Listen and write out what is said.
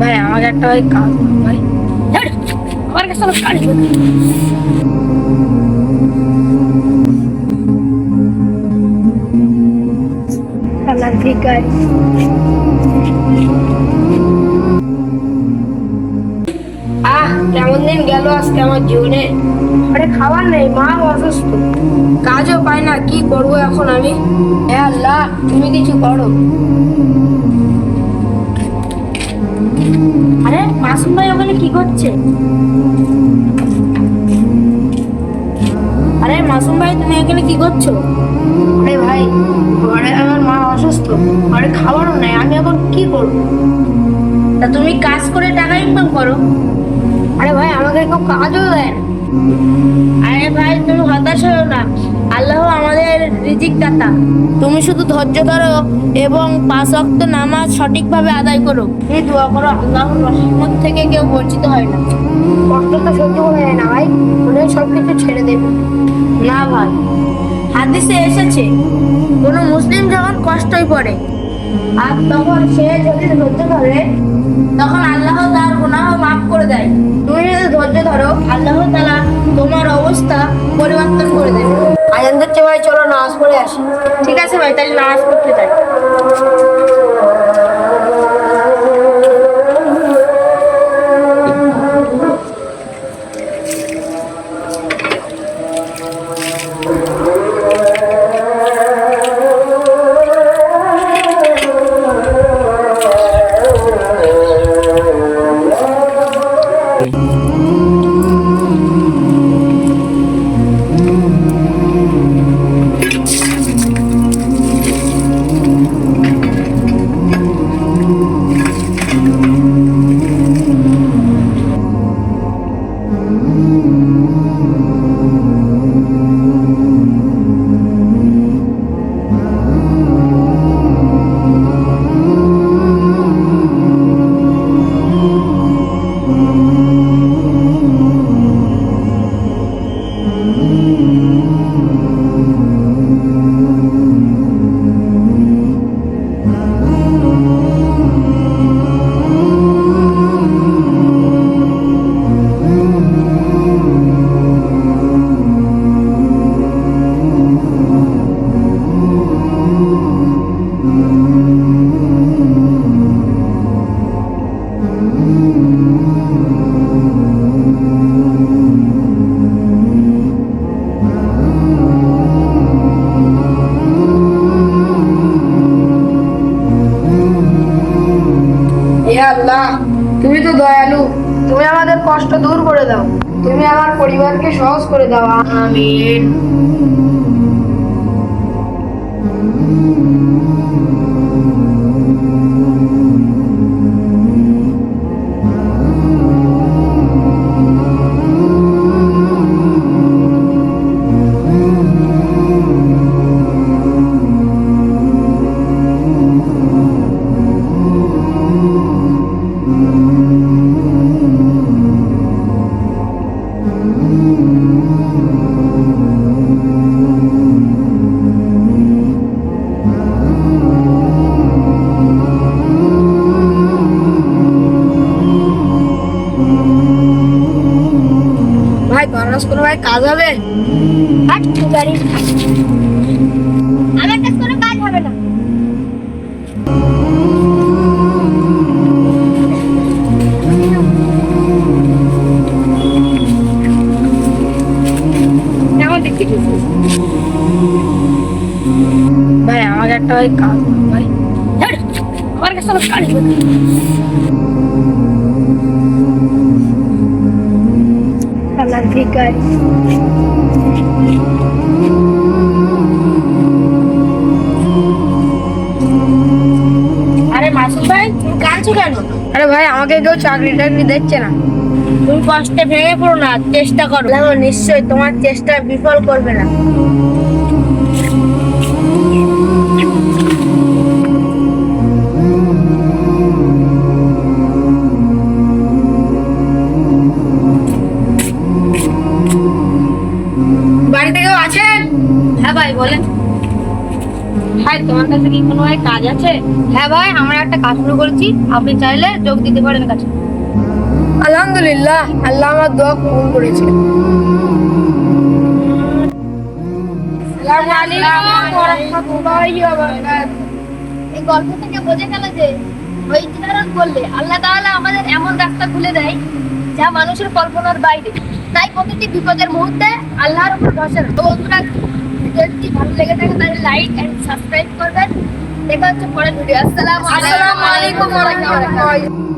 ভাই আমাকে একটা ভাই কাজ ভাই। আমার কাছে কাজ। আহ কেমন দিন গেল আজকে আমার জীবনে? আরে খাবার নেই মা অসুস্থ। কাজও পাই না কি করব এখন আমি? হে আল্লাহ তুমি কিছু করো। মাসুম ভাই ওখানে কি করছে? আরে মাসুম ভাই তুমি এখানে কি করছ? আরে ভাই ঘরে আমার মা অসুস্থ ঘরে খাবারও নেই আমি এখন কি করব? তা তুমি কাজ করে টাকা ইনকাম করো। আরে ভাই আমাকে কেউ কাজও দেয় আরে ভাই তুমি হতাশ হও না। আল্লাহ আমাদের রিজিক দাতা তুমি শুধু ধৈর্য ধরো এবং পাঁচ ওয়াক্ত নামাজ সঠিকভাবে আদায় করো। এই দোয়া করো, আল্লাহর রহমত থেকে কেউ বঞ্চিত হয় না। কষ্ট তো সহ্য করা না ভাই মনে সব কিছু ছেড়ে দেবে। না ভাই, হাদিসে এসেছে, কোনো মুসলিম যখন কষ্টই পড়ে, আর তখন সে যদি ধৈর্য ধরে, তখন আল্লাহ তার গুনাহ মাফ করে দেয়। তুমি যদি ধৈর্য ধরো, আল্লাহ তাআলা তোমার অবস্থা পরিবর্তন করে দেবে। দিচ্ছে ভাই চলো নামাজ পড়ে আসি। ঠিক আছে ভাই তাহলে নামাজ পড়তে যাই। আল্লাহ, তুমি তো দয়ালু। তুমি আমাদের কষ্ট দূর করে দাও। তুমি আমার পরিবারকে সহজ করে দাও। আমিন। ভাই গরজ কোনো ভাই, কাজ হবে? আমার কাছে কোনো কাজ হবে না। ভাই, আমাকে একটা ভাই কাজ ভাই। আমার কাছে কাজ নেই। ভিখারি। আরে মাসুদ ভাই তুমি কাঁদছো কেন? আরে ভাই আমাকে কেউ চাকরি টাকরি দিচ্ছে না। তুমি কষ্টে ভেঙে পড়ো না চেষ্টা করো। নিশ্চয়ই তোমার চেষ্টা বিফল করবে না। বাড়িতে কেউ আছেন? হ্যাঁ ভাই বলেন। ভাই তোমার কাছে কি কোনো ভাই কাজ আছে? হ্যাঁ ভাই আমার একটা কাজ শুরু করেছি। আপনি চাইলে যোগ দিতে পারেন কাছে আলহামদুলিল্লাহ আল্লাহ আমার দোয়া কবুল করেছে। এই গল্প থেকে বোঝা গেল যে ওই বললে আল্লাহ তাআলা আমাদের এমন রাস্তা খুলে দেয় যা মানুষের কল্পনার বাইরে। তাই প্রতিটি বিপদের মুহূর্তে আল্লাহর উপর ভরসা। তো বন্ধুরা, ভিডিওটি ভালো লেগে থাকে তাহলে লাইক এন্ড সাবস্ক্রাইব করবেন। দেখা হচ্ছে পরের ভিডিও আসসালামু আলাইকুম। ওয়া রাহমাতুল্লাহি ওয়া বারাকাতুহু